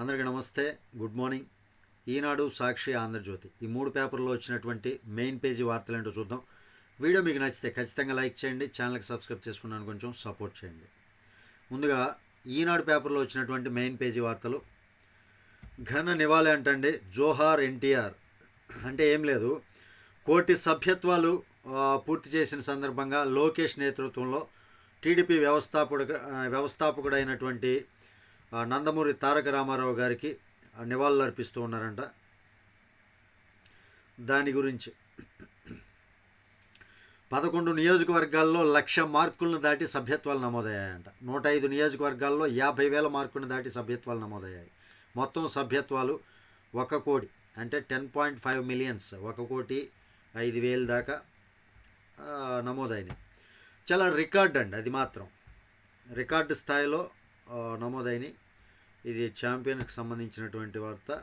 అందరికీ నమస్తే good morning. Eenadu Sakshi Andhra Jyothi. ఈ మూడు పేపర్లో వచ్చినటువంటి మెయిన్ పేజీ వార్తలు ఏంటో చూద్దాం. వీడియో మీకు నచ్చితే ఖచ్చితంగా లైక్ చేయండి ఛానల్కి సబ్స్క్రైబ్ చేసుకున్నాను కొంచెం సపోర్ట్ చేయండి. ముందుగా ఈనాడు పేపర్లో వచ్చినటువంటి మెయిన్ పేజీ వార్తలు. ఘన నివాళి అంటండి జోహార్ ఎన్టీఆర్. అంటే ఏం లేదు. కోటి సభ్యత్వాలు పూర్తి చేసిన సందర్భంగా లోకేష్ నేతృత్వంలో టీడీపీ వ్యవస్థాపకుడు వ్యవస్థాపకుడైనటువంటి నందమూరి తారక రామారావు గారికి నివాళులు అర్పిస్తూ ఉన్నారంట. దాని గురించి పదకొండు నియోజకవర్గాల్లో లక్ష మార్కులను దాటి సభ్యత్వాలు నమోదయ్యాయంట. నూట ఐదు నియోజకవర్గాల్లో యాభై వేల మార్కులను దాటి సభ్యత్వాలు నమోదయ్యాయి. మొత్తం సభ్యత్వాలు ఒక కోటి అంటే టెన్ పాయింట్ ఫైవ్ మిలియన్స్ ఒక కోటి ఐదు వేలు దాకా నమోదైనాయి. నమోదైనవి చాలా రికార్డ్ అండి అది మాత్రం. రికార్డు స్థాయిలో నమోదైనవి ఇది ఛాంపియన్కి సంబంధించినటువంటి వార్త.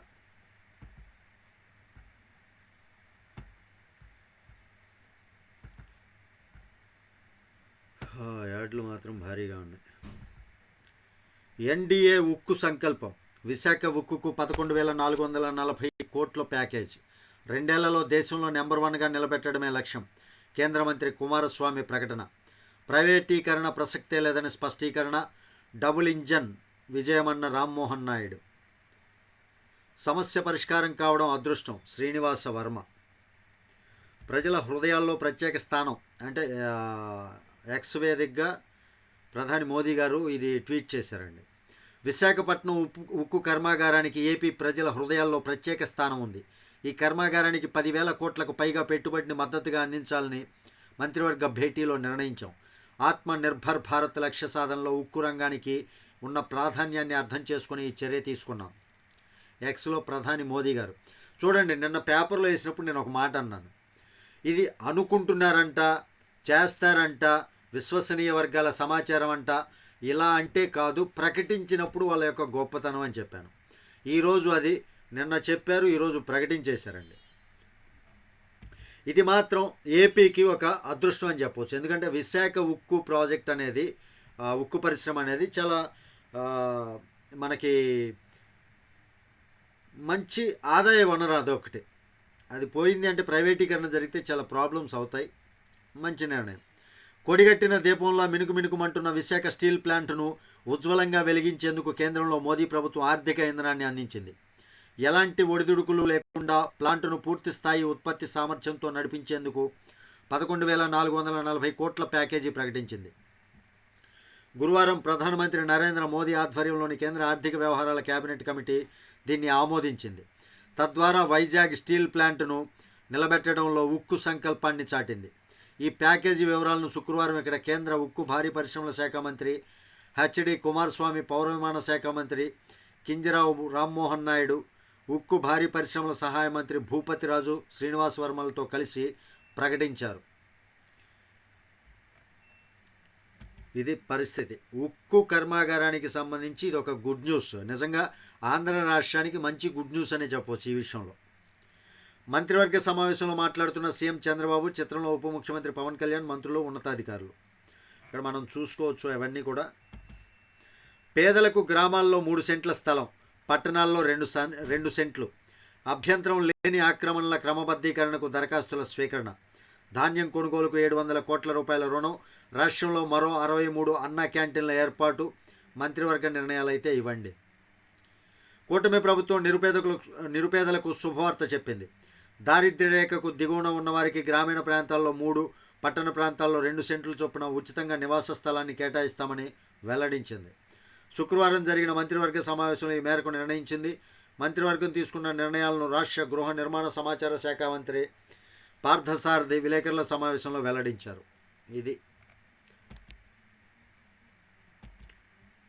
యాడ్లు మాత్రం భారీగా ఉన్నాయి. ఎన్డీఏ ఉక్కు సంకల్పం. విశాఖ ఉక్కుకు పదకొండు వేల నాలుగు వందల నలభై కోట్ల ప్యాకేజ్. రెండేళ్ళలో దేశంలో నెంబర్ వన్గా నిలబెట్టడమే లక్ష్యం. కేంద్ర మంత్రి కుమారస్వామి ప్రకటన. ప్రైవేటీకరణ ప్రసక్తే లేదని స్పష్టీకరణ. డబుల్ ఇంజన్ విజయమన్న రామ్మోహన్ నాయుడు. సమస్య పరిష్కారం కావడం అదృష్టం శ్రీనివాస వర్మ. ప్రజల హృదయాల్లో ప్రత్యేక స్థానం అంటే ఎక్స్వేదిక్గా ఎక్స్ వేదికగా ప్రధాని మోదీ గారు ఇది ట్వీట్ చేశారండి. విశాఖపట్నం ఉప్పు ఉక్కు కర్మాగారానికి ఏపీ ప్రజల హృదయాల్లో ప్రత్యేక స్థానం ఉంది. ఈ కర్మాగారానికి పదివేల కోట్లకు పైగా పెట్టుబడిని మద్దతుగా అందించాలని మంత్రివర్గ భేటీలో నిర్ణయించాం. ఆత్మనిర్భర్ భారత్ లక్ష్య సాధనలో ఉక్కు రంగానికి ఉన్న ప్రాధాన్యాన్ని అర్థం చేసుకుని ఈ చర్య తీసుకున్నాం. ఎక్స్లో ప్రధాని మోదీ గారు. చూడండి నిన్న పేపర్లో వేసినప్పుడు నేను ఒక మాట అన్నాను. ఇది అనుకుంటున్నారంట చేస్తారంట విశ్వసనీయ వర్గాల సమాచారం అంట ఇలా అంటే కాదు ప్రకటించినప్పుడు వాళ్ళ యొక్క గొప్పతనం అని చెప్పాను. ఈరోజు అది నిన్న చెప్పారు ఈరోజు ప్రకటించేశారండి. ఇది మాత్రం ఏపీకి ఒక అదృష్టం అని చెప్పవచ్చు ఎందుకంటే విశాఖ ఉక్కు ప్రాజెక్ట్ అనేది ఉక్కు పరిశ్రమ అనేది చాలా మనకి మంచి ఆదాయ వనరు అదొకటి అది పోయింది అంటే ప్రైవేటీకరణ జరిగితే చాలా ప్రాబ్లమ్స్ అవుతాయి. మంచి నిర్ణయం. కొడిగట్టిన దీపంలో మినుకు మినుకుమంటున్న విశాఖ స్టీల్ ప్లాంట్ను ఉజ్వలంగా వెలిగించేందుకు కేంద్రంలో మోదీ ప్రభుత్వం ఆర్థిక ఇంధనాన్ని అందించింది. ఎలాంటి ఒడిదుడుకులు లేకుండా ప్లాంటును పూర్తి స్థాయి ఉత్పత్తి సామర్థ్యంతో నడిపించేందుకు పదకొండు వేల నాలుగు వందల నలభై కోట్ల ప్యాకేజీ ప్రకటించింది. గురువారం ప్రధానమంత్రి నరేంద్ర మోదీ ఆధ్వర్యంలోని కేంద్ర ఆర్థిక వ్యవహారాల కేబినెట్ కమిటీ దీన్ని ఆమోదించింది. తద్వారా వైజాగ్ స్టీల్ ప్లాంట్ను నిలబెట్టడంలో ఉక్కు సంకల్పాన్ని చాటింది. ఈ ప్యాకేజీ వివరాలను శుక్రవారం ఇక్కడ కేంద్ర ఉక్కు భారీ పరిశ్రమల శాఖ మంత్రి హెచ్డి కుమారస్వామి పౌర విమాన శాఖ మంత్రి కింజరావు రామ్మోహన్ నాయుడు ఉక్కు భారీ పరిశ్రమల సహాయ మంత్రి భూపతిరాజు శ్రీనివాస్ వర్మలతో కలిసి ప్రకటించారు. ఇది పరిస్థితి. ఉక్కు కర్మాగారానికి సంబంధించి ఇది ఒక గుడ్ న్యూస్. నిజంగా ఆంధ్ర రాష్ట్రానికి మంచి గుడ్ న్యూస్ అనే చెప్పవచ్చు ఈ విషయంలో. మంత్రివర్గ సమావేశంలో మాట్లాడుతున్న సీఎం చంద్రబాబు చిత్రంలో ఉప ముఖ్యమంత్రి పవన్ కళ్యాణ్ మంత్రులు ఉన్నతాధికారులు. ఇక్కడ మనం చూసుకోవచ్చు అవన్నీ కూడా. పేదలకు గ్రామాల్లో మూడు సెంట్ల స్థలం. పట్టణాల్లో రెండు రెండు సెంట్లు. అభ్యంతరం లేని ఆక్రమణల క్రమబద్ధీకరణకు దరఖాస్తుల స్వీకరణ. ధాన్యం కొనుగోలుకు ఏడు వందల కోట్ల రూపాయల రుణం. రాష్ట్రంలో మరో అరవై మూడు అన్న క్యాంటీన్ల ఏర్పాటు. మంత్రివర్గ నిర్ణయాలు అయితే ఇవ్వండి. కూటమి ప్రభుత్వం నిరుపేదకులకు నిరుపేదలకు శుభవార్త చెప్పింది. దారిద్ర్య రేఖకు దిగువన ఉన్నవారికి గ్రామీణ ప్రాంతాల్లో మూడు పట్టణ ప్రాంతాల్లో రెండు సెంట్లు చొప్పున ఉచితంగా నివాస స్థలాన్ని కేటాయిస్తామని వెల్లడించింది. శుక్రవారం జరిగిన మంత్రివర్గ సమావేశంలో ఈ మేరకు నిర్ణయించింది. మంత్రివర్గం తీసుకున్న నిర్ణయాలను రాష్ట్ర గృహ నిర్మాణ సమాచార శాఖ మంత్రి పార్థసారథి విలేకరుల సమావేశంలో వెల్లడించారు. ఇది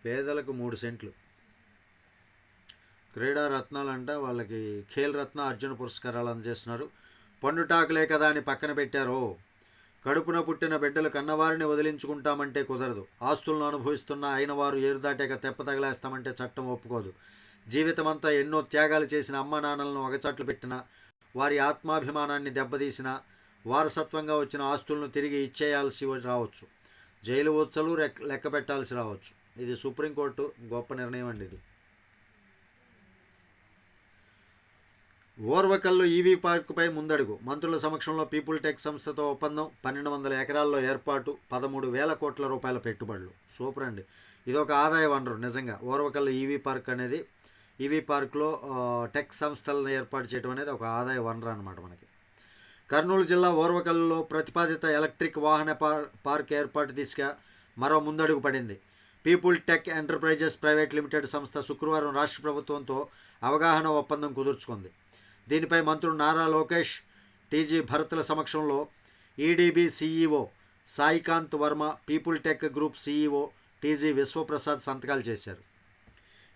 పేదలకు మూడు సెంట్లు. క్రీడా రత్నాలు అంట వాళ్ళకి ఖేల్ రత్న అర్జున పురస్కారాలు అందజేస్తున్నారు. పండుటాకులే కదా అని పక్కన పెట్టారు. కడుపున పుట్టిన బిడ్డలు కన్నవారిని వదిలించుకుంటామంటే కుదరదు. ఆస్తులను అనుభవిస్తున్న అయిన వారు ఏరుదాటాక తెప్ప తగలేస్తామంటే చట్టం ఒప్పుకోదు. జీవితమంతా ఎన్నో త్యాగాలు చేసిన అమ్మ నాన్నలను ఒకచట్లు పెట్టిన వారి ఆత్మాభిమానాన్ని దెబ్బతీసిన వారసత్వంగా వచ్చిన ఆస్తులను తిరిగి ఇచ్చేయాల్సి రావచ్చు. జైలు ఉచ్చలు లెక్క పెట్టాల్సి రావచ్చు. ఇది సుప్రీంకోర్టు గొప్ప నిర్ణయం అండి ఇది. ఓర్వకల్లు ఈవీ పార్కుపై ముందడుగు. మంత్రుల సమక్షంలో పీపుల్ టెక్ సంస్థతో ఒప్పందం పన్నెండు వందల ఎకరాల్లో ఏర్పాటు పదమూడు వేల కోట్ల రూపాయల పెట్టుబడులు. సూపర్ అండి. ఇది ఒక ఆదాయ వనరు నిజంగా. ఓర్వకల్లు ఈవీ పార్క్ అనేది ఈవీ పార్క్లో టెక్ సంస్థలను ఏర్పాటు చేయడం అనేది ఒక ఆదాయ వనరు అనమాట మనకి. కర్నూలు జిల్లా ఓర్వకల్లులో ప్రతిపాదిత ఎలక్ట్రిక్ వాహన పార్- పార్క్ ఏర్పాటు దిశగా మరో ముందడుగు పడింది. People Tech Enterprises Private Limited సంస్థ శుక్రవారం రాష్ట్ర ప్రభుత్వంతో అవగాహన ఒప్పందం కుదుర్చుకుంది. దీనిపై మంత్రులు నారా లోకేష్ టీజీ భరత్ల సమక్షంలో EDB CEO Saikanth Varma People Tech Group CEO TG Vishwaprasad సంతకాలు చేశారు.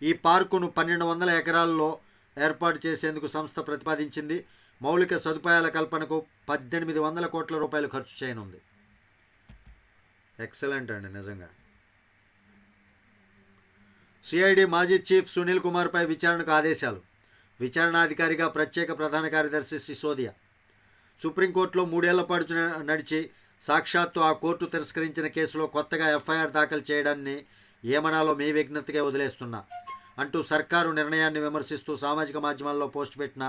ఈ పార్కును పన్నెండు వందల ఎకరాల్లో ఏర్పాటు చేసేందుకు సంస్థ ప్రతిపాదించింది. మౌలిక సదుపాయాల కల్పనకు పద్దెనిమిది వందల కోట్ల రూపాయలు ఖర్చు చేయనుంది. ఎక్సలెంట్ అండి నిజంగా. సిఐడి మాజీ చీఫ్ సునీల్ కుమార్పై విచారణకు ఆదేశాలు. విచారణాధికారిగా ప్రత్యేక ప్రధాన కార్యదర్శి సిసోదియా సుప్రీంకోర్టులో మూడేళ్ళ పాటు నడిచి సాక్షాత్తు ఆ కోర్టు తిరస్కరించిన కేసులో కొత్తగా ఎఫ్ఐఆర్ దాఖలు చేయడాన్ని ఏమనాలో మీ విజ్ఞతగా వదిలేస్తున్నా. అంటూ సర్కారు నిర్ణయాన్ని విమర్శిస్తూ సామాజిక మాధ్యమాల్లో పోస్ట్ పెట్టిన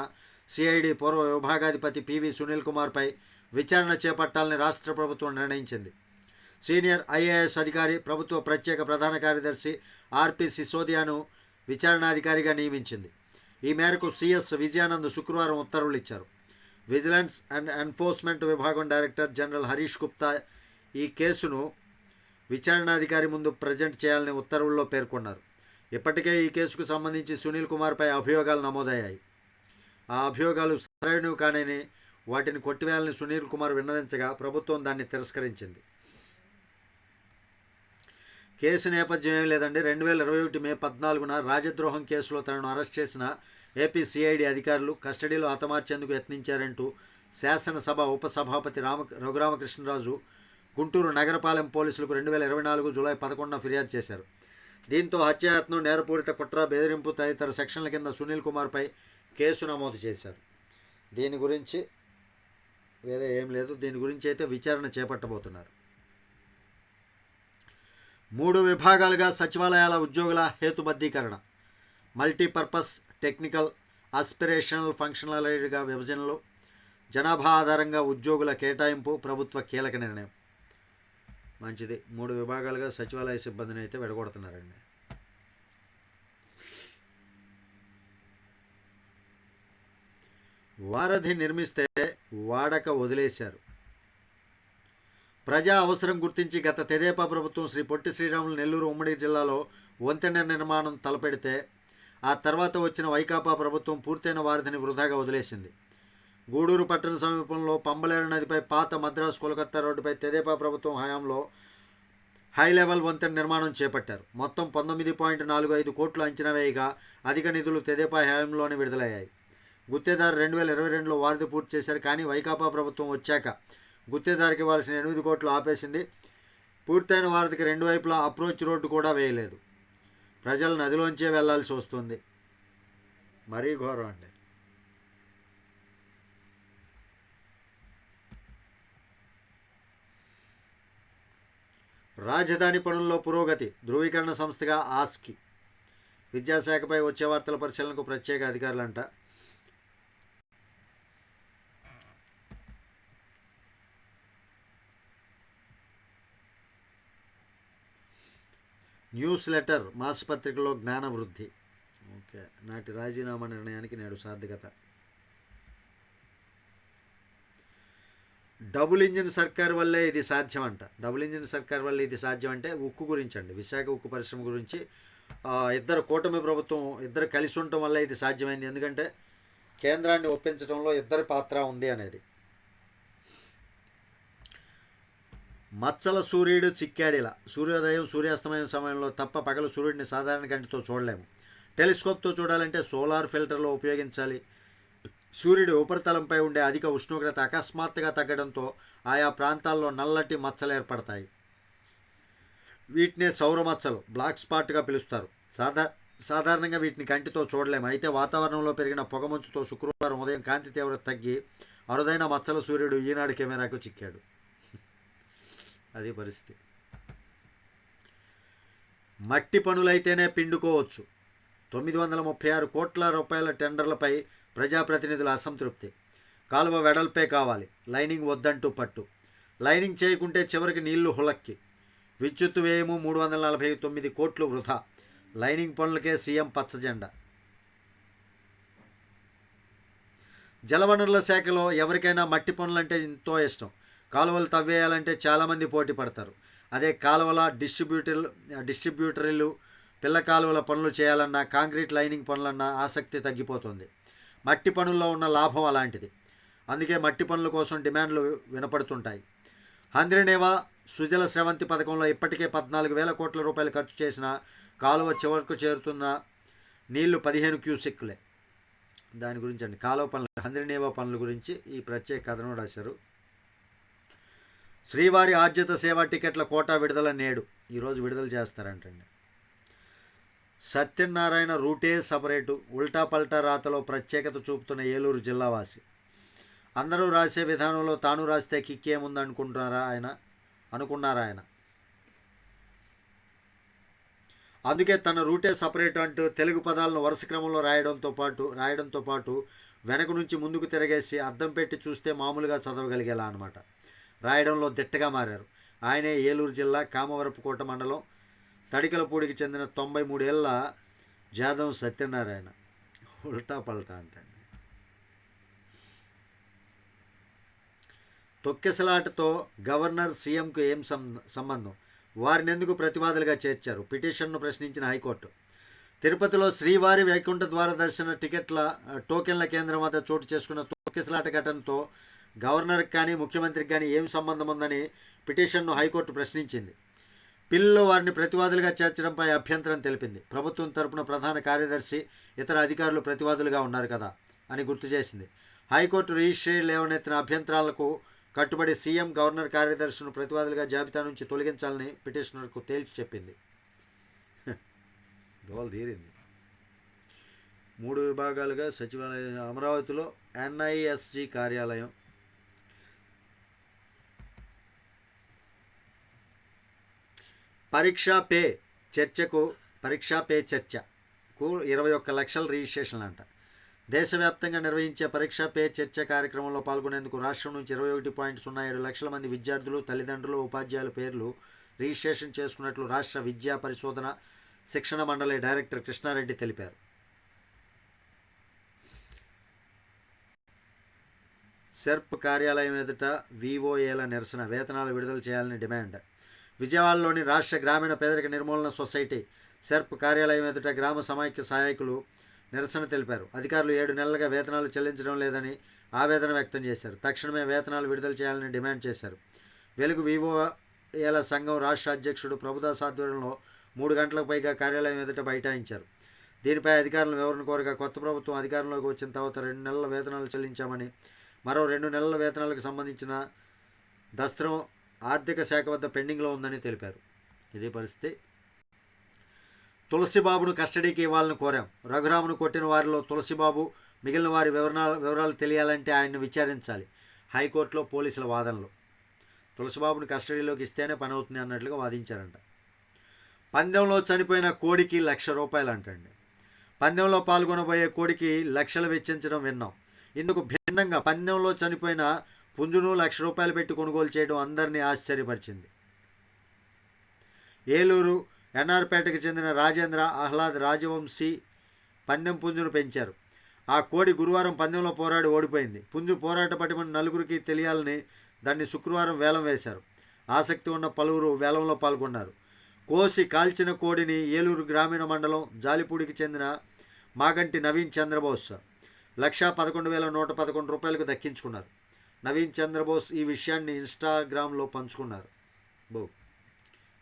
సిఐడి పూర్వ విభాగాధిపతి పివి సునీల్ కుమార్పై విచారణ చేపట్టాలని రాష్ట్ర ప్రభుత్వం నిర్ణయించింది. సీనియర్ ఐఏఎస్ అధికారి ప్రభుత్వ ప్రత్యేక ప్రధాన కార్యదర్శి ఆర్పి సిసోదియాను విచారణాధికారిగా నియమించింది. ఈ మేరకు సిఎస్ విజయానంద్ శుక్రవారం ఉత్తర్వులు ఇచ్చారు. విజిలెన్స్ అండ్ ఎన్ఫోర్స్మెంట్ విభాగం డైరెక్టర్ జనరల్ హరీష్ గుప్తా ఈ కేసును విచారణాధికారి ముందు ప్రజెంట్ చేయాలని ఉత్తర్వుల్లో పేర్కొన్నారు. ఇప్పటికే ఈ కేసుకు సంబంధించి సునీల్ కుమార్పై అభియోగాలు నమోదయ్యాయి. ఆ అభియోగాలు సరైనవి కానని వాటిని కొట్టివేయాలని సునీల్ కుమార్ విన్నవించగా ప్రభుత్వం దాన్ని తిరస్కరించింది. కేసు నేపథ్యం ఏం లేదండి. రెండు వేల ఇరవై ఒకటి మే పద్నాలుగున రాజద్రోహం కేసులో తనను అరెస్ట్ చేసిన ఏపీ సిఐడి అధికారులు కస్టడీలో హతమార్చేందుకు యత్నించారంటూ శాసనసభ ఉపసభాపతి రామ రఘురామకృష్ణరాజు గుంటూరు నగరపాలెం పోలీసులకు రెండు వేల ఇరవై నాలుగు జూలై పదకొండున ఫిర్యాదు చేశారు. దీంతో హత్యాయత్నం నేరపూరిత కుట్ర బెదిరింపు తదితర సెక్షన్ల కింద సునీల్ కుమార్పై కేసు నమోదు చేశారు. దీని గురించి వేరే ఏం లేదు. దీని గురించి అయితే విచారణ చేపట్టబోతున్నారు. మూడు విభాగాలుగా సచివాలయాల ఉద్యోగుల హేతుబద్ధీకరణ మల్టీపర్పస్ టెక్నికల్ ఆస్పిరేషనల్ ఫంక్షనల్గా విభజనలు జనాభా ఆధారంగా ఉద్యోగుల కేటాయింపు ప్రభుత్వ కీలక నిర్ణయం. మంచిది. మూడు విభాగాలుగా సచివాలయ సిబ్బందిని అయితే విడగొడుతున్నారండి. వారధి నిర్మిస్తే వాడక వదిలేశారు. ప్రజా అవసరం గుర్తించి గత తెదేపా ప్రభుత్వం శ్రీ పొట్టి శ్రీరాములు నెల్లూరు ఉమ్మడి జిల్లాలో వంతెన నిర్మాణం తలపెడితే ఆ తర్వాత వచ్చిన వైకాపా ప్రభుత్వం పూర్తయిన వారిధిని వృధాగా వదిలేసింది. గూడూరు పట్టణ సమీపంలో పంబలేరు నదిపై పాత మద్రాసు కోలకత్తా రోడ్డుపై తెదేపా ప్రభుత్వం హయాంలో హై లెవెల్ వంతెన నిర్మాణం చేపట్టారు. మొత్తం పంతొమ్మిది పాయింట్ నాలుగు ఐదు కోట్లు అంచనా వేయగా అధిక నిధులు తెదేపా హయాంలోనే విడుదలయ్యాయి. గుత్తేదారు రెండు వేల ఇరవై రెండులో వారిది పూర్తి చేశారు కానీ వైకాపా ప్రభుత్వం వచ్చాక గుత్తేదారికి ఇవ్వాల్సిన ఎనిమిది కోట్లు ఆపేసింది. పూర్తయిన వారధికి రెండు వైపులా అప్రోచ్ రోడ్డు కూడా వేయలేదు. ప్రజలు నదిలోంచే వెళ్ళాల్సి వస్తుంది. మరీ ఘోరం అండి. రాజధాని పనుల్లో పురోగతి ధృవీకరణ సంస్థగా ఆస్కి. విద్యాశాఖపై వచ్చే వార్తల పరిశీలనకు ప్రత్యేక అధికారులంట. న్యూస్ లెటర్ మాసపత్రికలో జ్ఞాన వృద్ధి ఓకే. నాటి రాజీనామా నిర్ణయానికి నేడు సార్థకత. డబుల్ ఇంజిన్ సర్కార్ వల్లే ఇది సాధ్యం అంట డబుల్ ఇంజిన్ సర్కార్ వల్ల ఇది సాధ్యం అంటే ఉక్కు గురించి అండి విశాఖ ఉక్కు పరిశ్రమ గురించి ఇద్దరు కూటమి ప్రభుత్వం ఇద్దరు కలిసి ఉండటం వల్ల ఇది సాధ్యమైంది. ఎందుకంటే కేంద్రాన్ని ఒప్పించడంలో ఇద్దరి పాత్ర ఉంది అనేది. మచ్చల సూర్యుడు చిక్కాడిలా. సూర్యోదయం సూర్యాస్తమయం సమయంలో తప్ప పగలు సూర్యుడిని సాధారణ కంటితో చూడలేము. టెలిస్కోప్తో చూడాలంటే సోలార్ ఫిల్టర్లో ఉపయోగించాలి. సూర్యుడి ఉపరితలంపై ఉండే అధిక ఉష్ణోగ్రత అకస్మాత్తుగా తగ్గడంతో ఆయా ప్రాంతాల్లో నల్లటి మచ్చలు ఏర్పడతాయి. వీటినే సౌర మచ్చలు బ్లాక్ స్పాట్గా పిలుస్తారు. సాధా సాధారణంగా వీటిని కంటితో చూడలేము. అయితే వాతావరణంలో పెరిగిన పొగమంచుతో శుక్రవారం ఉదయం కాంతి తీవ్రత తగ్గి అరుదైన మచ్చల సూర్యుడు ఈనాడు కెమెరాకు చిక్కాడు. అది పరిస్థితి. మట్టి పనులైతేనే పిండుకోవచ్చు. తొమ్మిది వందల ముప్పై ఆరు కోట్ల రూపాయల టెండర్లపై ప్రజాప్రతినిధుల అసంతృప్తి. కాలువ వెడల్పే కావాలి. లైనింగ్ వద్దంటూ పట్టు. లైనింగ్ చేయకుంటే చివరికి నీళ్ళు హులక్కి విద్యుత్ వ్యయము మూడు వందల నలభై తొమ్మిది కోట్లు వృధా. లైనింగ్ పనులకే సీఎం పచ్చజెండా. జలవనరుల శాఖలో ఎవరికైనా మట్టి పనులంటే ఎంతో ఇష్టం. కాలువలు తవ్వేయాలంటే చాలామంది పోటీ పడతారు. అదే కాలువల డిస్ట్రిబ్యూటర్ డిస్ట్రిబ్యూటర్లు పిల్ల కాలువల పనులు చేయాలన్నా కాంక్రీట్ లైనింగ్ పనులన్నా ఆసక్తి తగ్గిపోతుంది. మట్టి పనుల్లో ఉన్న లాభం అలాంటిది. అందుకే మట్టి పనుల కోసం డిమాండ్లు వినపడుతుంటాయి. హంద్రినేవా సుజల స్రవంతి పథకంలో ఇప్పటికే పద్నాలుగు వేల కోట్ల రూపాయలు ఖర్చు చేసిన కాలువ చివరకు చేరుతున్న నీళ్ళు పదిహేను క్యూసెక్కులే. దాని గురించి అండి. కాలువ పనులు హంద్రినేవా పనుల గురించి ఈ ప్రత్యేక కథను రాశారు. శ్రీవారి ఆద్యత సేవా టికెట్ల కోటా విడుదల నేడు. ఈరోజు విడుదల చేస్తారంటండి. సత్యనారాయణ రూటే సపరేటు ఉల్టా పల్టా రాతలో ప్రత్యేకత చూపుతున్న ఏలూరు జిల్లావాసి. అందరూ రాసే విధానంలో తాను రాస్తే కిక్కేముంది అనుకుంటున్నారా ఆయన? అనుకున్నారా ఆయన? అందుకే తన రూటే సపరేట్ అంటూ తెలుగు పదాలను వరుస క్రమంలో రాయడంతో పాటు రాయడంతో పాటు వెనక నుంచి ముందుకు తిరగేసి అద్దం పెట్టి చూస్తే మామూలుగా చదవగలిగేలా అనమాట రాయడంలో దిట్టగా మారారు. ఆయనే ఏలూరు జిల్లా కామవరపుకోట మండలం తడికలపూడికి చెందిన తొంభై మూడేళ్ళ జాదవ్ సత్యనారాయణ. ఉల్టా పల్టా అంటండి. తొక్కెసలాటతో గవర్నర్ సీఎంకు ఏం సంబంధం? వారిని ఎందుకు ప్రతివాదులుగా చేర్చారు? పిటిషన్ను ప్రశ్నించిన హైకోర్టు. తిరుపతిలో శ్రీవారి వైకుంఠ ద్వార దర్శన టికెట్ల టోకెన్ల కేంద్రం వద్ద చోటు చేసుకున్న తొక్కెసలాట ఘటనతో గవర్నర్కి కానీ ముఖ్యమంత్రికి కానీ ఏం సంబంధం ఉందని పిటిషన్ను హైకోర్టు ప్రశ్నించింది. పిల్లలు వారిని ప్రతివాదులుగా చేర్చడంపై అభ్యంతరం తెలిపింది. ప్రభుత్వం తరపున ప్రధాన కార్యదర్శి ఇతర అధికారులు ప్రతివాదులుగా ఉన్నారు కదా అని గుర్తు చేసింది. హైకోర్టు రిజిస్ట్రీ లేవనెత్తిన అభ్యంతరాలకు కట్టుబడి సీఎం గవర్నర్ కార్యదర్శులను ప్రతివాదులుగా జాబితా నుంచి తొలగించాలని పిటిషనర్కు తేల్చి చెప్పింది. దోలు తీరింది. మూడు విభాగాలుగా సచివాలయం అమరావతిలో ఎన్ఐఎస్జి కార్యాలయం పరీక్షా పే చర్చకు పరీక్షా పే చర్చకు ఇరవై ఒక్క లక్షల రిజిస్ట్రేషన్లు అంట. దేశవ్యాప్తంగా నిర్వహించే పరీక్షా పే చర్చ కార్యక్రమంలో పాల్గొనేందుకు రాష్ట్రం నుంచి ఇరవై ఒకటి పాయింట్ సున్నా ఏడు లక్షల మంది విద్యార్థులు తల్లిదండ్రులు ఉపాధ్యాయుల పేర్లు రిజిస్ట్రేషన్ చేసుకున్నట్లు రాష్ట్ర విద్యా పరిశోధన శిక్షణ మండలి డైరెక్టర్ కృష్ణారెడ్డి తెలిపారు. సెర్ప్ కార్యాలయం ఎదుట వివోఏల నిరసన వేతనాలు విడుదల చేయాలని డిమాండ్. విజయవాడలోని రాష్ట్ర గ్రామీణ పేదరిక నిర్మూలన సొసైటీ సెర్ప్ కార్యాలయం ఎదుట గ్రామ సమైక్య సహాయకులు నిరసన తెలిపారు. అధికారులు ఏడు నెలలుగా వేతనాలు చెల్లించడం లేదని ఆవేదన వ్యక్తం చేశారు. తక్షణమే వేతనాలు విడుదల చేయాలని డిమాండ్ చేశారు. వెలుగు వివోఏల సంఘం రాష్ట్ర అధ్యక్షుడు ప్రభుదాస్ ఆధ్వర్యంలో మూడు గంటలకు పైగా కార్యాలయం ఎదుట బైఠాయించారు. దీనిపై అధికారులను వివరణ కోరగా కొత్త ప్రభుత్వం అధికారంలోకి వచ్చిన తర్వాత రెండు నెలల వేతనాలు చెల్లించామని మరో రెండు నెలల వేతనాలకు సంబంధించిన దస్త్రం ఆర్థిక శాఖ వద్ద పెండింగ్లో ఉందని తెలిపారు. ఇదే పరిస్థితి. తులసిబాబును కస్టడీకి ఇవ్వాలని కోరాం. రఘురామును కొట్టిన వారిలో తులసిబాబు మిగిలిన వారి వివరాలు వివరాలు తెలియాలంటే ఆయన్ని విచారించాలి. హైకోర్టులో పోలీసుల వాదనలు. తులసిబాబును కస్టడీలోకి ఇస్తేనే పని అవుతుంది అన్నట్లుగా వాదించారంట. పందెంలో చనిపోయిన కోడికి లక్ష రూపాయలు అంటండి పందెంలో పాల్గొనబోయే కోడికి లక్షలు వెచ్చించడం విన్నాం. ఇందుకు భిన్నంగా పందెంలో చనిపోయిన పుంజును లక్ష రూపాయలు పెట్టి కొనుగోలు చేయడం అందరినీ ఆశ్చర్యపరిచింది. ఏలూరు ఎన్ఆర్పేటకు చెందిన రాజేంద్ర ఆహ్లాద్ రాజవంశీ పందెం పుంజును పెంచారు. ఆ కోడి గురువారం పందెంలో పోరాడి ఓడిపోయింది. పుంజు పోరాట పటిమని నలుగురికి తెలియాలని దాన్ని శుక్రవారం వేలం వేశారు. ఆసక్తి ఉన్న పలువురు వేలంలో పాల్గొన్నారు. కోసి కాల్చిన కోడిని ఏలూరు గ్రామీణ మండలం జాలిపూడికి చెందిన మాగంటి నవీన్ చంద్రబోస్ లక్షా పదకొండు వేల నూట పదకొండు రూపాయలకు దక్కించుకున్నారు. నవీన్ చంద్రబోస్ ఈ విషయాన్ని ఇన్స్టాగ్రామ్లో పంచుకున్నారు. బో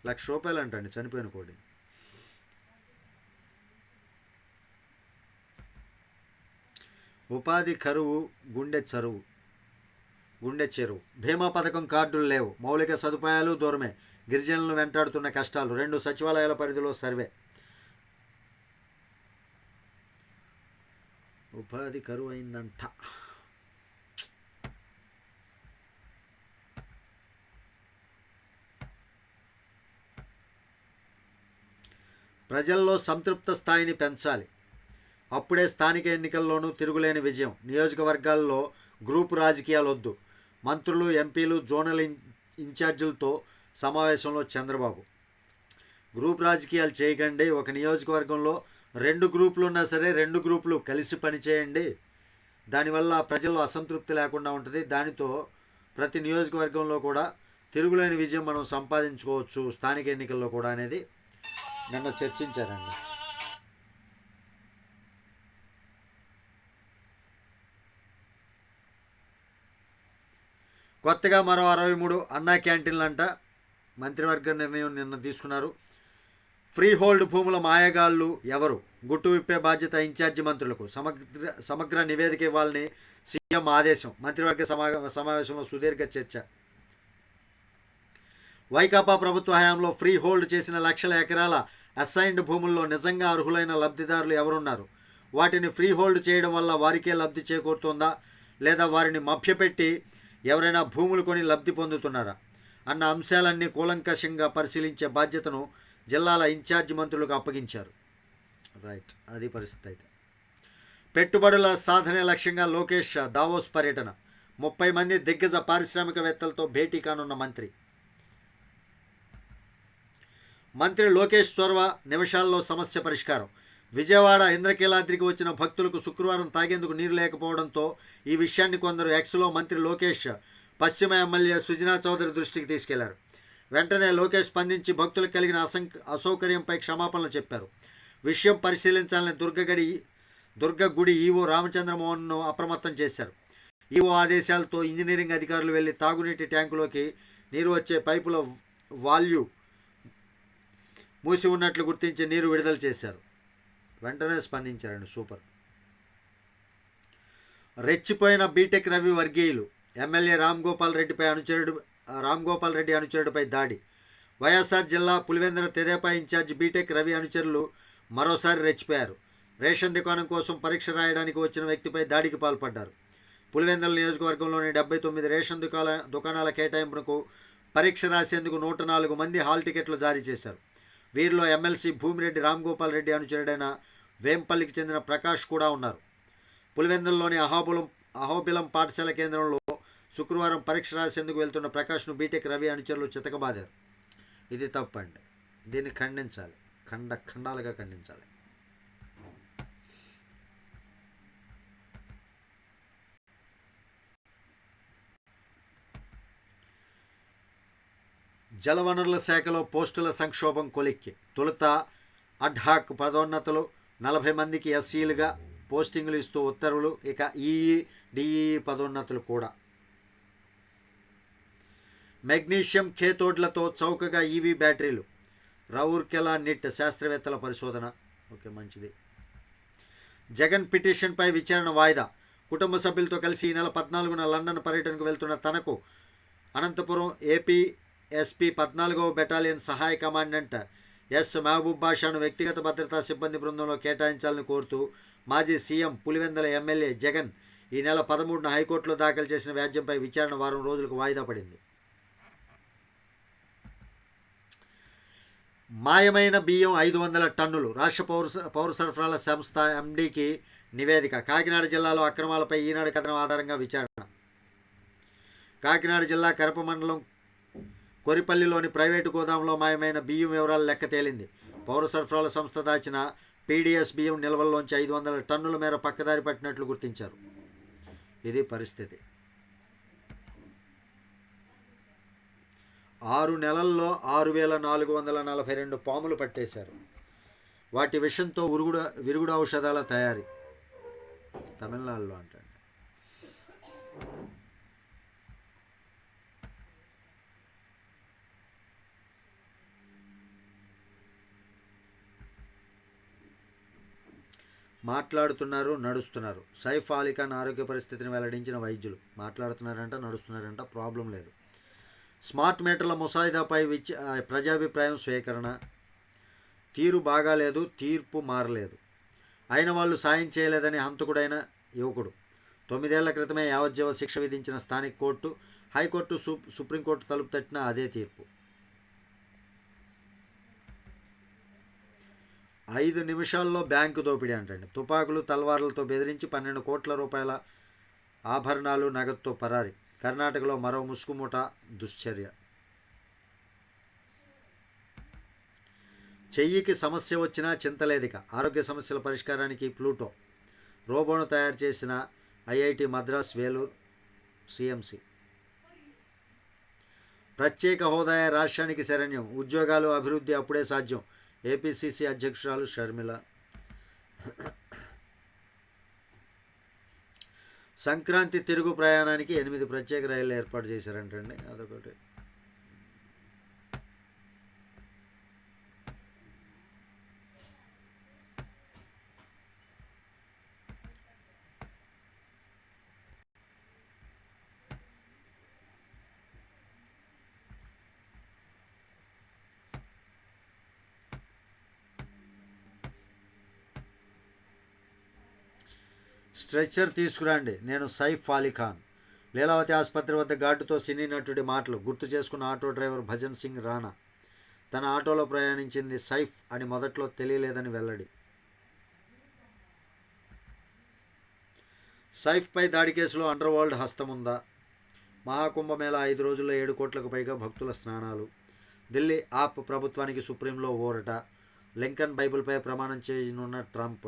లక్ష రూపాయలు అంటండి చనిపోయిన కోడి. ఉపాధి కరువు గుండె చరువు గుండె చెరువు. భీమా పథకం కార్డులు లేవు. మౌలిక సదుపాయాలు దూరమే. గిరిజనులను వెంటాడుతున్న కష్టాలు. రెండు సచివాలయాల పరిధిలో సర్వే. ఉపాధి కరువు అయిందంట. ప్రజల్లో సంతృప్త స్థాయిని పెంచాలి. అప్పుడే స్థానిక ఎన్నికల్లోనూ తిరుగులేని విజయం. నియోజకవర్గాల్లో గ్రూపు రాజకీయాలు వద్దు మంత్రులు ఎంపీలు జోనల్ ఇన్ ఇన్ఛార్జీలతో సమావేశంలో చంద్రబాబు. గ్రూప్ రాజకీయాలు చేయకండి. ఒక నియోజకవర్గంలో రెండు గ్రూపులు ఉన్నా సరే రెండు గ్రూపులు కలిసి పనిచేయండి. దానివల్ల ప్రజల్లో అసంతృప్తి లేకుండా ఉంటుంది. దానితో ప్రతి నియోజకవర్గంలో కూడా తిరుగులేని విజయం మనం సంపాదించుకోవచ్చు స్థానిక ఎన్నికల్లో కూడా అనేది. నిన్న చర్చించారండి. కొత్తగా మరో అరవై మూడు అన్నా క్యాంటీన్లు అంట మంత్రివర్గ నిర్ణయం నిన్న తీసుకున్నారు. ఫ్రీ హోల్డ్ భూముల మాయగాళ్ళు ఎవరు? గుట్టు విప్పే బాధ్యత ఇన్ఛార్జి మంత్రులకు. సమగ్ర సమగ్ర నివేదిక ఇవ్వాలని సీఎం ఆదేశం. మంత్రివర్గ సమా సమావేశంలో సుదీర్ఘ చర్చ. వైకాపా ప్రభుత్వ హయాంలో ఫ్రీ హోల్డ్ చేసిన లక్షల ఎకరాల అసైన్డ్ భూముల్లో నిజంగా అర్హులైన లబ్ధిదారులు ఎవరున్నారు? వాటిని ఫ్రీ హోల్డ్ చేయడం వల్ల వారికే లబ్ధి చేకూరుతుందా? లేదా వారిని మభ్యపెట్టి ఎవరైనా భూములు కొని లబ్ధి పొందుతున్నారా? అన్న అంశాలన్నీ కూలంకషంగా పరిశీలించే బాధ్యతను జిల్లాల ఇన్ఛార్జి మంత్రులకు అప్పగించారు. రైట్ అది పరిస్థితి అయితే. పెట్టుబడుల సాధనే లక్ష్యంగా లోకేష్ దావోస్ పర్యటన. ముప్పై మంది దిగ్గజ పారిశ్రామికవేత్తలతో భేటీ కానున్న మంత్రి. మంత్రి లోకేష్ చొరవ నిమిషాల్లో సమస్య పరిష్కారం. విజయవాడ ఇంద్రకీలాద్రికి వచ్చిన భక్తులకు శుక్రవారం తాగేందుకు నీరు లేకపోవడంతో ఈ విషయాన్ని కొందరు ఎక్స్లో మంత్రి లోకేష్ పశ్చిమ ఎమ్మెల్యే సుజనా చౌదరి దృష్టికి తీసుకెళ్ళారు. వెంటనే లోకేష్ స్పందించి భక్తులకు కలిగిన అసం అసౌకర్యంపై క్షమాపణలు చెప్పారు. విషయం పరిశీలించాలని దుర్గగడి దుర్గ గుడి ఈవో రామచంద్రమోహన్ను అప్రమత్తం చేశారు. ఈవో ఆదేశాలతో ఇంజనీరింగ్ అధికారులు వెళ్ళి తాగునీటి ట్యాంకులోకి నీరు వచ్చే పైపుల వాల్యూ మూసి ఉన్నట్లు గుర్తించి నీరు విడుదల చేశారు. వెంటనే స్పందించారండి. సూపర్. రెచ్చిపోయిన బీటెక్ రవి వర్గీయులు ఎమ్మెల్యే రామ్ గోపాల్ రెడ్డిపై అనుచరుడు రామ్ గోపాల్ రెడ్డి అనుచరుడిపై దాడి. వైఎస్ఆర్ జిల్లా పులివెందుల తెదేపా ఇన్ఛార్జ్ బీటెక్ రవి అనుచరులు మరోసారి రెచ్చిపోయారు. రేషన్ దుకాణం కోసం పరీక్ష రాయడానికి వచ్చిన వ్యక్తిపై దాడికి పాల్పడ్డారు. పులివెందుల నియోజకవర్గంలోని డెబ్బై తొమ్మిది రేషన్ దుకాణ దుకాణాల కేటాయింపునకు పరీక్ష రాసేందుకు నూట నాలుగు మంది హాల్ టికెట్లు జారీ చేశారు. వీరిలో ఎమ్మెల్సీ భూమిరెడ్డి రామ్ గోపాల్ రెడ్డి అనుచరుడైన వేంపల్లికి చెందిన ప్రకాష్ కూడా ఉన్నారు. పులివెందుల్లోని అహోబులం అహోబిలం పాఠశాల కేంద్రంలో శుక్రవారం పరీక్ష రాసేందుకు వెళ్తున్న ప్రకాష్ను బీటెక్ రవి అనుచరులు చితకబాదారు. ఇది తప్పండి. దీన్ని ఖండించాలి. ఖండ ఖండాలుగా ఖండించాలి. జలవనరుల శాఖలో పోస్టుల సంక్షోభం కొలిక్కి. తొలుత అడ్హాక్ పదోన్నతులు నలభై మందికి ఎస్సీలుగా పోస్టింగులు ఇస్తూ ఉత్తర్వులు ఇక ఈఈ డిఈ పదోన్నతులు కూడా. మెగ్నీషియం కేతోడ్లతో చౌకగా ఈవీ బ్యాటరీలు. రౌర్కెలా నిట్ శాస్త్రవేత్తల పరిశోధన. ఓకే మంచిది. జగన్ పిటిషన్పై విచారణ వాయిదా. కుటుంబ సభ్యులతో కలిసి ఈ నెల పద్నాలుగున లండన్ పర్యటనకు వెళ్తున్న తనకు అనంతపురం ఏపీ ఎస్పీ పద్నాలుగవ బెటాలియన్ సహాయ కమాండెంట్ ఎస్ మహబూబ్ బాషాను వ్యక్తిగత భద్రతా సిబ్బంది బృందంలో కేటాయించాలని కోరుతూ మాజీ సీఎం పులివెందల ఎమ్మెల్యే జగన్ ఈ నెల పదమూడున హైకోర్టులో దాఖలు చేసిన వ్యాజ్యంపై విచారణ వారం రోజులకు వాయిదా పడింది. మాయమైన బియ్యం ఐదు వందల టన్నులు. రాష్ట్ర పౌర పౌర సరఫరాల సంస్థ ఎండీకి నివేదిక. కాకినాడ జిల్లాలో అక్రమాలపై ఈనాడు కథనం ఆధారంగా విచారణ. కాకినాడ జిల్లా కరప మండలం కొరిపల్లిలోని ప్రైవేటు గోదాంలో మాయమైన బియ్యం వివరాలు లెక్క తేలింది. పౌర సరఫరాల సంస్థ దాచిన పీడీఎస్ బియ్యం నిల్వల్లోంచి ఐదు వందల టన్నుల మేర పక్కదారి పట్టినట్లు గుర్తించారు. ఇది పరిస్థితి. ఆరు నెలల్లో ఆరు వేల నాలుగు వందల నలభై రెండు పాములు పట్టేశారు. వాటి విషంతో ఉరుగుడు విరుగుడు ఔషధాల తయారీ. తమిళనాడులో అంటండి. మాట్లాడుతున్నారు నడుస్తున్నారు. సైఫ్ అలీ ఖాన్ ఆరోగ్య పరిస్థితిని వెల్లడించిన వైద్యులు. మాట్లాడుతున్నారంట నడుస్తున్నారంట ప్రాబ్లం లేదు. స్మార్ట్ మీటర్ల ముసాయిదాపై విచ ప్రజాభిప్రాయం స్వీకరణ. తీరు బాగాలేదు తీర్పు మారలేదు. అయిన వాళ్ళు సాయం చేయలేదని హంతకుడైన యువకుడు. తొమ్మిదేళ్ళ క్రితమే యావజ్జీవ శిక్ష విధించిన స్థానిక కోర్టు హైకోర్టు సు సుప్రీంకోర్టు తలుపు తట్టిన అదే తీర్పు. ఐదు నిమిషాల్లో బ్యాంకు దోపిడీ అంటండి. తుపాకులు తల్వార్లతో బెదిరించి పన్నెండు కోట్ల రూపాయల ఆభరణాలు నగదుతో పరారి. కర్ణాటకలో మరో ముసుగుమూట దుశ్చర్య. చెయ్యికి సమస్య వచ్చినా చింతలేదిక. ఆరోగ్య సమస్యల పరిష్కారానికి ప్లూటో. రోబోను తయారు చేసిన ఐఐటి మద్రాస్ వేలూరు సిఎంసి. ప్రత్యేక హోదా రాష్ట్రానికి శరణ్యం. ఉద్యోగాలు అభివృద్ధి అప్పుడే సాధ్యం. ఏపీసీసీ అధ్యక్షురాలు షర్మిల. సంక్రాంతి తిరుగు ప్రయాణానికి ఎనిమిది ప్రత్యేక రైళ్ళు ఏర్పాటు చేశారంటండి. అదొకటి. స్ట్రెచ్చర్ తీసుకురండి. నేను సైఫ్ అలీ ఖాన్. లీలావతి ఆసుపత్రి వద్ద ఘాటుతో సినీ నటుడి మాటలు గుర్తు చేసుకున్న ఆటో డ్రైవర్ భజన్ సింగ్ రాణా. తన ఆటోలో ప్రయాణించింది సైఫ్ అని మొదట్లో తెలియలేదని వెల్లడి. సైఫ్పై దాడి కేసులో అండర్ వరల్డ్ హస్తముందా? మహాకుంభమేళ ఐదు రోజుల్లో ఏడు కోట్లకు పైగా భక్తుల స్నానాలు. ఢిల్లీ ఆప్ ప్రభుత్వానికి సుప్రీంలో ఓరట. లింకన్ బైబిల్పై ప్రమాణం చేయనున్న ట్రంప్.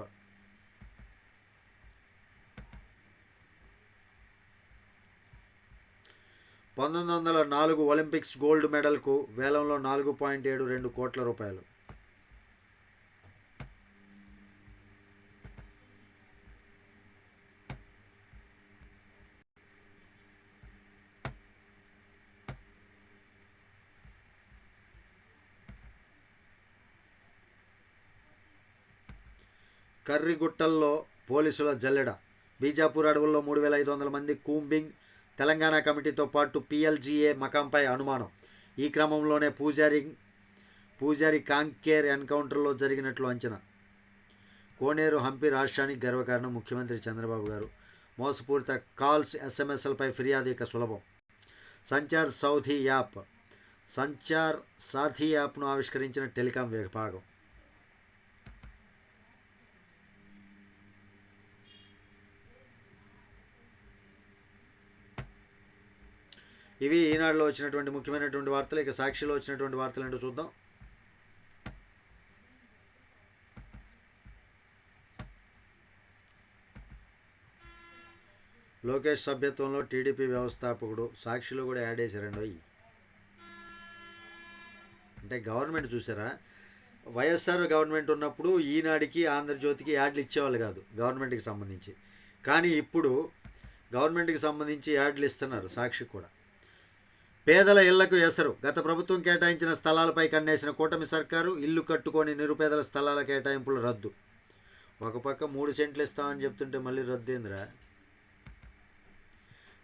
పంతొమ్మిది వందల నాలుగు ఒలింపిక్స్ గోల్డ్ మెడల్కు వేలంలో నాలుగు పాయింట్ ఏడు రెండు కోట్ల రూపాయలు. కర్రిగుట్టల్లో పోలీసుల జల్లెడ. బీజాపూర్ అడవుల్లో మూడు వేల ఐదు వందల మంది కూంబింగ్ తెలంగాణ కమిటీతో పాటు పిఎల్జీఏ మకాంపై అనుమానం. ఈ క్రమంలోనే పూజారి పూజారి కాంకేర్ ఎన్కౌంటర్లో జరిగినట్లు అంచనా. కోనేరు హంపి రాష్ట్రానికి గర్వకారణం ముఖ్యమంత్రి చంద్రబాబు గారు. మోసపూరిత కాల్స్ ఎస్ఎంఎస్లపై ఫిర్యాదు ఇక సులభం. సంచార్ సౌథీ యాప్. సంచార్ సాథీ యాప్ను ఆవిష్కరించిన టెలికాం విభాగం. ఇవి ఈనాడులో వచ్చినటువంటి ముఖ్యమైనటువంటి వార్తలు ఇక సాక్షిలో వచ్చినటువంటి వార్తలు ఏంటో చూద్దాం. లోకేష్ సభ్యత్వంలో టీడీపీ వ్యవస్థాపకుడు సాక్షిలో కూడా యాడ్ చేశారండి అవి అంటే గవర్నమెంట్ చూసారా? వైఎస్ఆర్ గవర్నమెంట్ ఉన్నప్పుడు ఈనాడికి ఆంధ్రజ్యోతికి యాడ్లు ఇచ్చేవాళ్ళు కాదు గవర్నమెంట్కి సంబంధించి. కానీ ఇప్పుడు గవర్నమెంట్కి సంబంధించి యాడ్లు ఇస్తున్నారు సాక్షి కూడా. పేదల ఇళ్ళకు ఎసరు. గత ప్రభుత్వం కేటాయించిన స్థలాలపై కన్నేసిన కూటమి సర్కారు ఇల్లు కట్టుకొని నిరుపేదల స్థలాల కేటాయింపులు రద్దు. ఒక పక్క మూడు సెంట్లు ఇస్తామని చెప్తుంటే మళ్ళీ రద్దేంద్రా?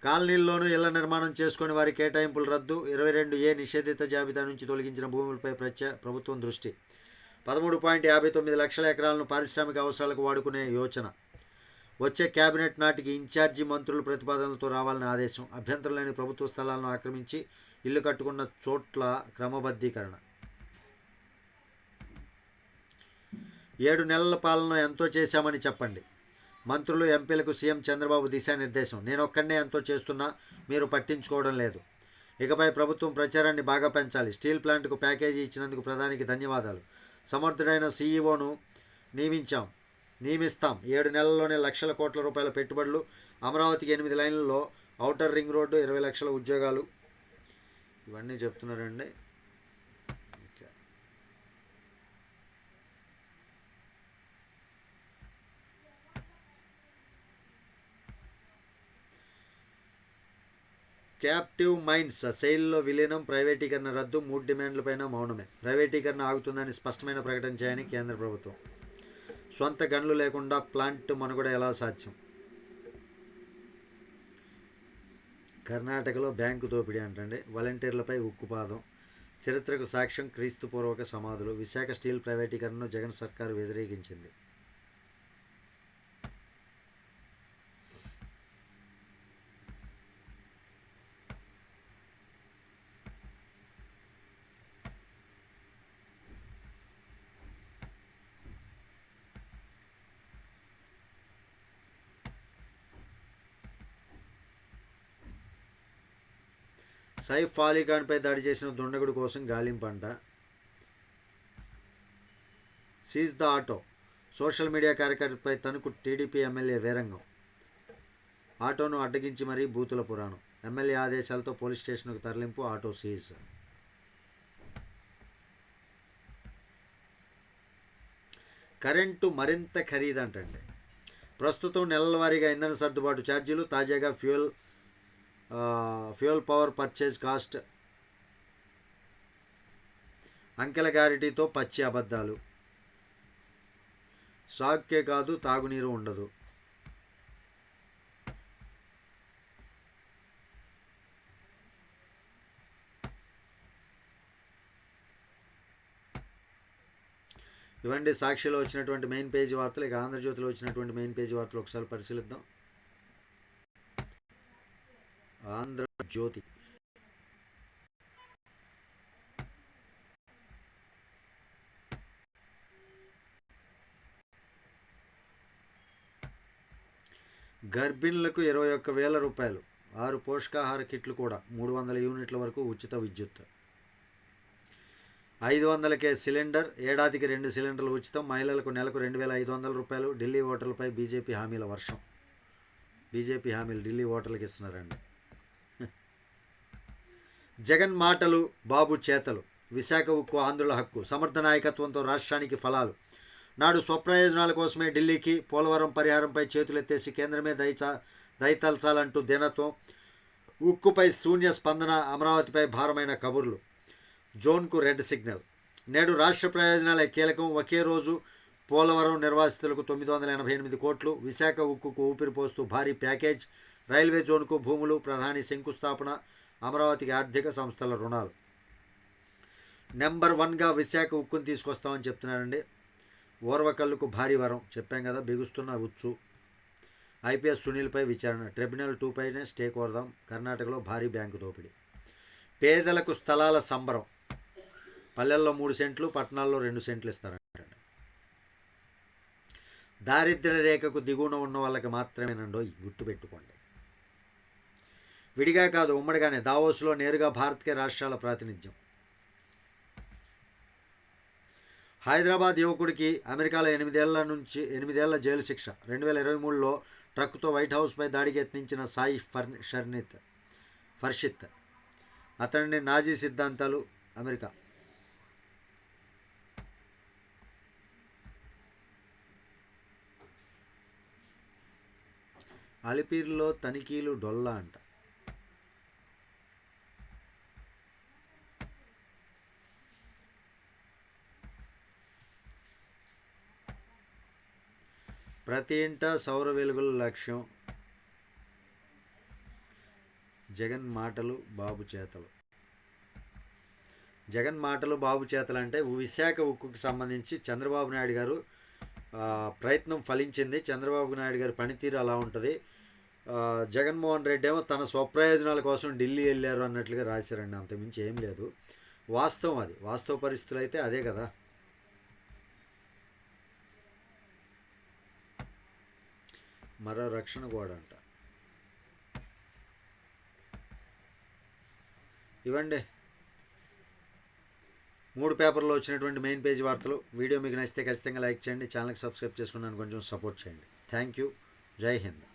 కాలనీల్లోనూ ఇళ్ళ నిర్మాణం చేసుకుని వారి కేటాయింపులు రద్దు. ఇరవై రెండు ఏ నిషేధిత జాబితా నుంచి తొలగించిన భూములపై ప్రత్యే ప్రభుత్వం దృష్టి. పదమూడు పాయింట్ యాభై తొమ్మిది లక్షల ఎకరాలను పారిశ్రామిక అవసరాలకు వాడుకునే యోచన. వచ్చే కేబినెట్ నాటికి ఇన్ఛార్జి మంత్రులు ప్రతిపాదనలతో రావాలని ఆదేశం. అభ్యంతరం లేని ప్రభుత్వ స్థలాలను ఆక్రమించి ఇల్లు కట్టుకున్న చోట్ల క్రమబద్ధీకరణ. ఏడు నెలల పాలన ఎంతో చేశామని చెప్పండి. మంత్రులు ఎంపీలకు సీఎం చంద్రబాబు దిశానిర్దేశం. నేను ఒక్కడనే ఎంతో చేస్తున్నా మీరు పట్టించుకోవడం లేదు. ఇకపై ప్రభుత్వం ప్రచారాన్ని బాగా పెంచాలి. స్టీల్ ప్లాంట్కు ప్యాకేజీ ఇచ్చినందుకు ప్రధానికి ధన్యవాదాలు. సమర్థుడైన సీఈఓను నియమించాం. నియమిస్తాం. ఏడు నెలల్లోనే లక్షల కోట్ల రూపాయల పెట్టుబడులు అమరావతికి ఎనిమిది లైన్లలో ఔటర్ రింగ్ రోడ్డు ఇరవై లక్షల ఉద్యోగాలు. ఇవన్నీ చెప్తున్నారండి. క్యాప్టివ్ మైండ్స్ సెయిల్లో విలీనం ప్రైవేటీకరణ రద్దు మూడు డిమాండ్లపైన మౌనమే. ప్రైవేటీకరణ ఆగుతుందని స్పష్టమైన ప్రకటన చేయని కేంద్ర ప్రభుత్వం. స్వంత గన్లు లేకుండా ప్లాంట్ మనుగడ ఎలా సాధ్యం? కర్ణాటకలో బ్యాంకు దోపిడీ అంటండి. వాలంటీర్లపై ఉక్కుపాదం. చరిత్రకు సాక్ష్యం క్రీస్తుపూర్వక సమాధులు. విశాఖ స్టీల్ ప్రైవేటీకరణను జగన్ సర్కారు వ్యతిరేకించింది. సైఫ్ అలీఖాన్పై దాడి చేసిన దుండగుడు కోసం గాలింపంట seize the auto social media కార్యకర్తపై Tanuku TDP MLA వీరంగం. ఆటోను అడ్డగించి మరీ బూతుల పురాణం. ఎమ్మెల్యే ఆదేశాలతో పోలీస్ స్టేషన్కు తరలింపు ఆటో సీజ్. కరెంటు మరింత ఖరీదంటండి. ప్రస్తుతం నెలల వారీగా ఇంధన సర్దుబాటు ఛార్జీలు తాజాగా fuel fuel power purchase cost అంకెల గ్యారెంటీతో పచ్చి అబద్ధాలు. సాగుకే కాదు తాగునీరు ఉండదు. ఇవండి సాక్షిలో వచ్చినటువంటి మెయిన్ పేజీ వార్తలు ఇక ఆంధ్రజ్యోతిలో వచ్చినటువంటి మెయిన్ పేజీ వార్తలు ఒకసారి పరిశీలిద్దాం. ఆంధ్రజ్యోతి గర్భిణులకు ఇరవై ఒక్క వేల రూపాయలు ఆరు పోషకాహార కిట్లు కూడా మూడు వందల యూనిట్ల వరకు ఉచిత విద్యుత్. ఐదు వందలకే సిలిండర్ ఏడాదికి రెండు సిలిండర్లు ఉచితం మహిళలకు నెలకు రెండు వేల ఐదు వందల రూపాయలు ఢిల్లీ ఓటర్లపై బీజేపీ హామీల వర్షం. బీజేపీ హామీలు ఢిల్లీ ఓటర్లకు ఇస్తున్నారండి. జగన్ మాటలు బాబు చేతలు విశాఖ ఉక్కు ఆంధ్రుల హక్కు సమర్థ నాయకత్వంతో రాష్ట్రానికి ఫలాలు. నాడు స్వప్రయోజనాల కోసమే ఢిల్లీకి పోలవరం పరిహారంపై చేతులెత్తేసి కేంద్రమే దయచా దయతల్చాలంటూ దీనత్వం ఉక్కుపై శూన్య స్పందన అమరావతిపై భారమైన కబుర్లు. జోన్కు రెడ్ సిగ్నల్. నేడు రాష్ట్ర ప్రయోజనాలే కీలకం. ఒకే రోజు పోలవరం నిర్వాసితులకు తొమ్మిది వందల ఎనభై ఎనిమిది కోట్లు విశాఖ ఉక్కుకు ఊపిరిపోస్తూ భారీ ప్యాకేజ్ రైల్వే జోన్కు భూములు ప్రధాని శంకుస్థాపన అమరావతికి ఆర్థిక సంస్థల రుణాలు. నెంబర్ వన్గా విశాఖ ఉక్కుని తీసుకొస్తామని చెప్తున్నారండి. ఓర్వకల్లుకు భారీ వరం. చెప్పాం కదా బిగుస్తున్న ఉచ్చు. ఐపీఎస్ సునీల్పై విచారణ. ట్రిబ్యునల్ టూ పైనే స్టే కోరదాం. కర్ణాటకలో భారీ బ్యాంకు దోపిడీ. పేదలకు స్థలాల సంబరం. పల్లెల్లో మూడు సెంట్లు పట్టణాల్లో రెండు సెంట్లు ఇస్తారంట. దారిద్ర్య రేఖకు దిగువన ఉన్న వాళ్ళకి మాత్రమేనండో గుర్తుపెట్టుకోండి. విడిగా కాదు ఉమ్మడిగానే దావోస్లో నేరుగా భారత్కే రాష్ట్రాల ప్రాతినిధ్యం. హైదరాబాద్ యువకుడికి అమెరికాలో ఎనిమిదేళ్ళ నుంచి ఎనిమిదేళ్ళ జైలు శిక్ష. రెండు వేల ఇరవై మూడులో ట్రక్కుతో వైట్ హౌస్పై దాడికి యత్నించిన సాయి ఫర్ షర్నిత్ ఫర్షిత్. అతడిని నాజీ సిద్ధాంతాలు అమెరికా. అలిపిరిలో తనిఖీలు డొల్లా అంట. ప్రతి ఇంట సౌర వెలుగుల లక్ష్యం. జగన్ మాటలు బాబు చేతలు. జగన్ మాటలు బాబు చేతలు అంటే విశాఖ ఉక్కుకి సంబంధించి చంద్రబాబు నాయుడు గారు ప్రయత్నం ఫలించింది. చంద్రబాబు నాయుడు గారి పనితీరు అలా ఉంటుంది. జగన్మోహన్ రెడ్డి ఏమో తన స్వప్రయోజనాల కోసం ఢిల్లీ వెళ్ళారు అన్నట్లుగా రాశారండి. అంతకుమించి ఏం లేదు. వాస్తవం అది. వాస్తవ పరిస్థితులు అయితే అదే కదా. మరో రక్షణ గోడ అంట ఇవ్వండి. మూడు పేపర్లో వచ్చినటువంటి మెయిన్ పేజ్ వార్తలు. వీడియో మీకు నచ్చితే ఖచ్చితంగా లైక్ చేయండి. ఛానల్కి సబ్స్క్రైబ్ చేసుకున్నాను. కొంచెం సపోర్ట్ చేయండి. Thank you. జై హింద్.